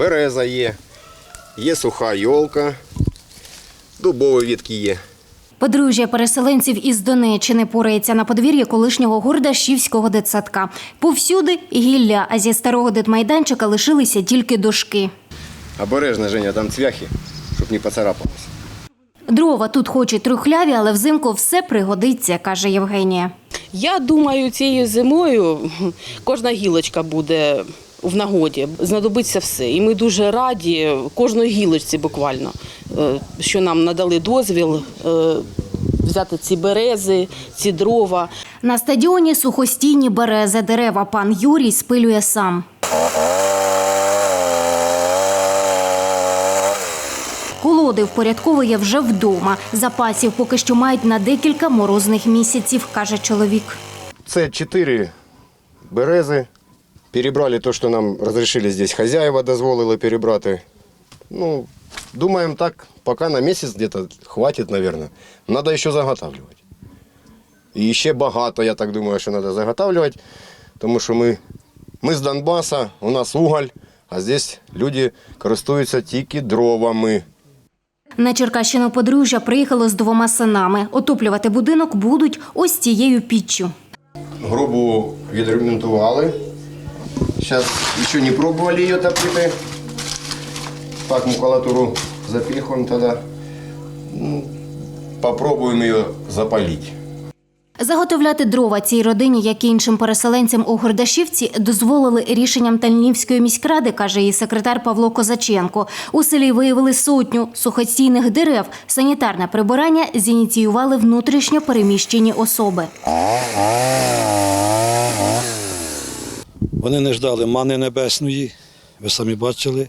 береза є, є суха йолка, дубові відки є. Подружжя переселенців із Донеччини порається на подвір'ї колишнього Гордашівського дитсадка. Повсюди гілля, а зі старого дитмайданчика лишилися тільки дошки. Обережно, Женя, там цвяхи, щоб не поцарапалось. Дрова тут хоч і трухляві, але взимку все пригодиться, каже Євгенія. Я думаю, цією зимою кожна гілочка буде в нагоді. Знадобиться все. І ми дуже раді кожної гілочці буквально, е, що нам надали дозвіл е, взяти ці берези, ці дрова. На стадіоні сухостійні берези дерева пан Юрій спилює сам. Колоди впорядковує вже вдома. Запасів поки що мають на декілька морозних місяців, каже чоловік. Це чотири берези. Перебрали те, що нам розрішили здесь хазяїва дозволили перебрати. Ну, думаємо так, поки на місяць где-то хватить, наверное. Надо ще заготавливати. І ще багато, я так думаю, що треба заготавливати, тому що ми, ми з Донбаса, у нас уголь, а здесь люди користуються тільки дровами. На Черкащину подружжя приїхало з двома синами. Отоплювати будинок будуть ось цією піччю. Грубу відремонтували. Зараз ще не пробували її топити. Так макулатуру запихуємо тоді. Ну, Попробуємо її запалити. Заготовляти дрова цій родині, як і іншим переселенцям у Гордашівці, дозволили рішенням Тальнівської міськради, каже її секретар Павло Козаченко. У селі виявили сотню сухостійних дерев. Санітарне прибирання зініціювали внутрішньо переміщені особи. Вони не ждали мани небесної, ви самі бачили.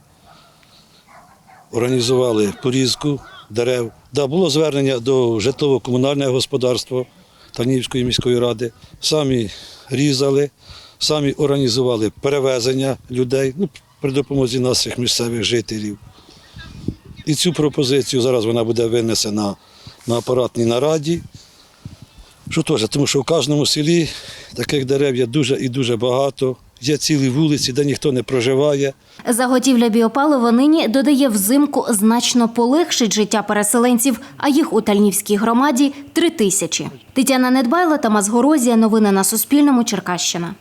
Організували порізку дерев. Да, було звернення до житлово-комунального господарства Танівської міської ради. Самі різали, самі організували перевезення людей ну, при допомозі наших місцевих жителів. І цю пропозицію зараз вона буде винесена на апаратній нараді. Що теж, тому що в кожному селі таких дерев є дуже і дуже багато. Є цілі вулиці, де ніхто не проживає. Заготівля біопалива нині додає взимку значно полегшить життя переселенців, а їх у Тальнівській громаді три тисячі. Тетяна Недбайла, Тамас Горозія. Новини на Суспільному. Черкащина.